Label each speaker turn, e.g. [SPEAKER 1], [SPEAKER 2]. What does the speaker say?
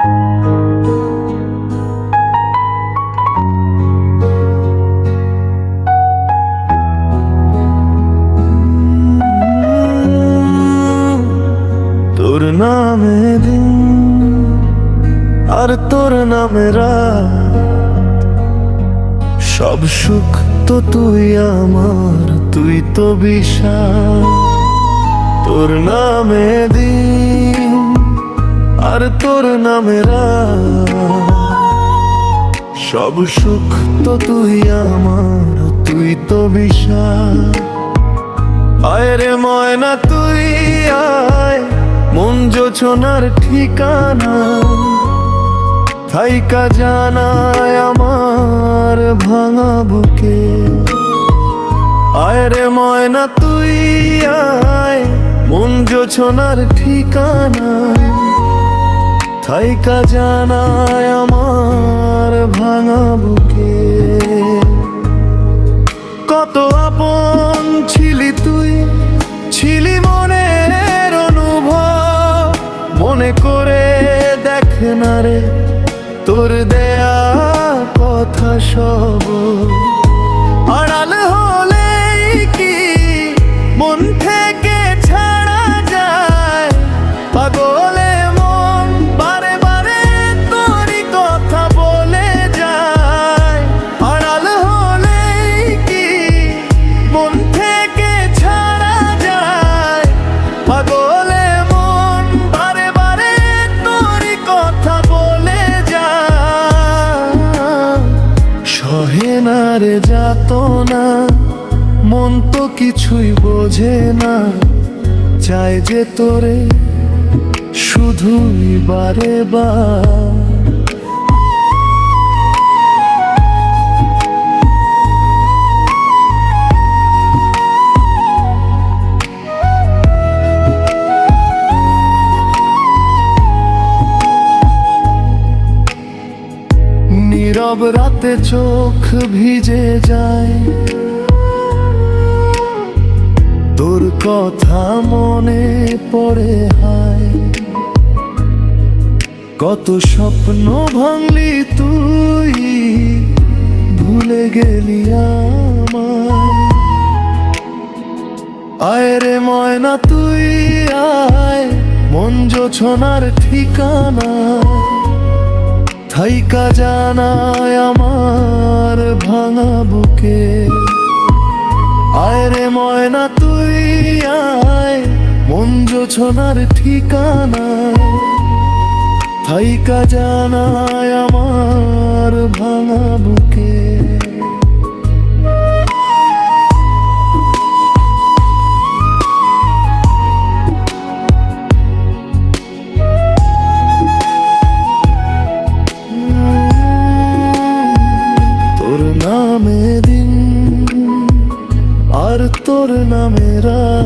[SPEAKER 1] তোর নামে দিন আর তোর নামে সব সুখ তো তুই আমার, তুই তো বিশাল তোর নামে দিন আর তোর নামে রাত সব সুখ তো তুই আমার, তুই তো বিশাল। আয় রে ময়না, তুই আয়। মন জোছনার ঠিকানা। থাইকা জানায় আমার ভাঙা বুকে। আয় রে ময়না, তুই আয়। মন জোছনার ঠিকানা। থাইকা জানায় আমার ভাঙা বুকে। কত আপন ছিলি তুই, ছিলি মনের অনুভব। মনে করে দেখ না রে, তোর দেয়া কথা সব। আড়াল হলেই কি মন থেকে ছাড়া যায়? পাগলে সহে না রে যাত না। মন তো কিছুই বোঝে না। চাই যে তোরে শুধুই বারে বার। নীরব রাতে চোখ ভিজে যায়। তোর কথা মনে পড়ে হায়। কত স্বপ্ন ভাঙলি তুই, ভুলে গেলি আয় রে ময়না, তুই আয়, মন জোছনার ঠিকানা। থাইকা জানায় আমার ভাঙা বুকে। আয় রে ময়না, তুই আয়, মন জোছনার ঠিকানা। থাইকা জানায় আমার ভাঙা বুকে তোর নামে রাত